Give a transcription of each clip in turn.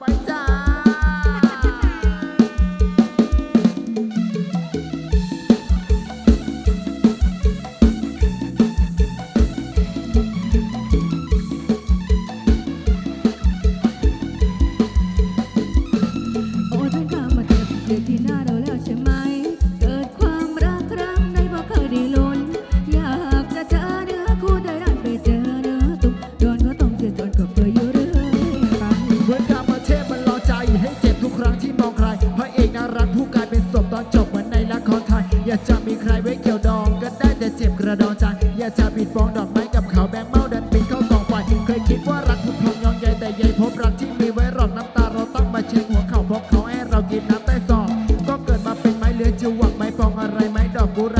ไปจ้า โอ้ท่านข้ามาเจ็บเจ็บที่หน้ มีใครไว้เกี่ยวดองก็ได้แต่เจ็บกระดองใจอยากจะปิดฟองดอกไม้กับเขาแบงเมาดันปีนเข้ากองไฟเคยคิดว่ารักทุกพงยองใยแต่ใยพบรักที่มีไว้หรอกน้ำตาเราต้องมาเช็คหัวเข่าเพราะเขาให้เรากินน้ำใต้ซองก็เกิดมาเป็นไม้เลื้อยจะหวังไม้ปองอะไรไม้ดอกกุหลาบ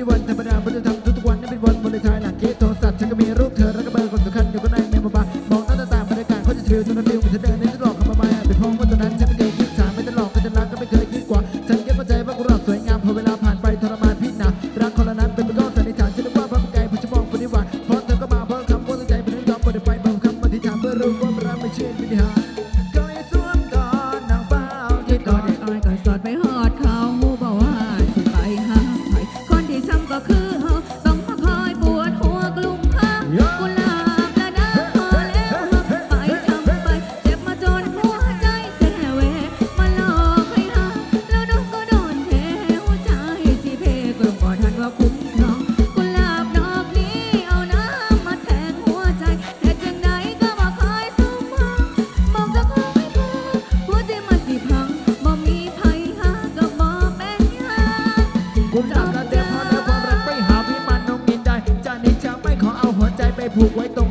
ชื่วันธรรมดาไม่ได้ทำทุกวันนี่เป็นวันวันเลนไทายหลังเคสโทรศัพท์ฉันก็มีรูปเธอและก็เบอร์คนสำคัญอยู่ข้าในเมมมบายมองหน้าตาตางบรรยากาศเขาจะชิลจนระฟิวมือนเธเดินในตลอกเขามาม่าจเป็นพราะว่าตอนนั้นฉันไม่เคยคิดถามไม่ตลอกก็จะรักก็ไม่เคยคิดกว่าฉันแค่เข้าใจว่ากูรักสวยงามพอเวลาผ่านไปทรมานพี่หนารักคนละนั้นเป็นไปก็สันนิษฐานฉันนึกว่าพระผู้ไกลพระชมองคนที่หวานเพราะเธอก็มาเพราะคำว่าตั้งใจเป็นเรื่องยอมปฏิดไฟเบางคำอธิษฐานเพื่อรู้ว่ารักไม่เชื่อวิญญาณก็ให้สวมกอดนางฟ้าที่กอดได้อ้อยกอดสอดไปห Ou então